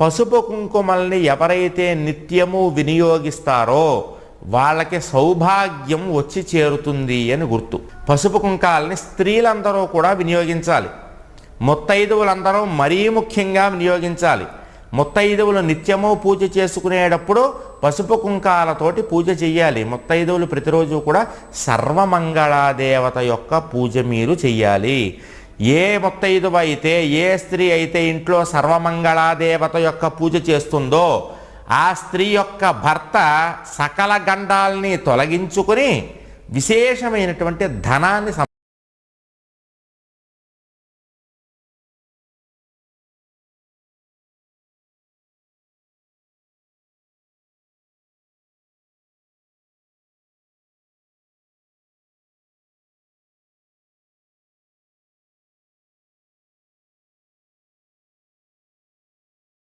పసుపు కుంకుమల్ని ఎవరైతే నిత్యము వినియోగిస్తారో వాళ్ళకి సౌభాగ్యం వచ్చి చేరుతుంది అని గుర్తు. పసుపు కుంకాలని స్త్రీలందరూ కూడా వినియోగించాలి. ముత్తైదువులందరూ మరీ ముఖ్యంగా వినియోగించాలి. ముత్తైదువులు నిత్యము పూజ చేసుకునేటప్పుడు పసుపు కుంకాలతోటి పూజ చెయ్యాలి. ముత్తైదువులు ప్రతిరోజు కూడా సర్వమంగళాదేవత యొక్క పూజ మీరు చెయ్యాలి. ఏ ముత్తైదువ అయితే ఏ స్త్రీ అయితే ఇంట్లో సర్వమంగళాదేవత యొక్క పూజ చేస్తుందో ఆ స్త్రీ యొక్క భర్త సకల గండాల్ని తొలగించుకొని విశేషమైనటువంటి ధనాన్ని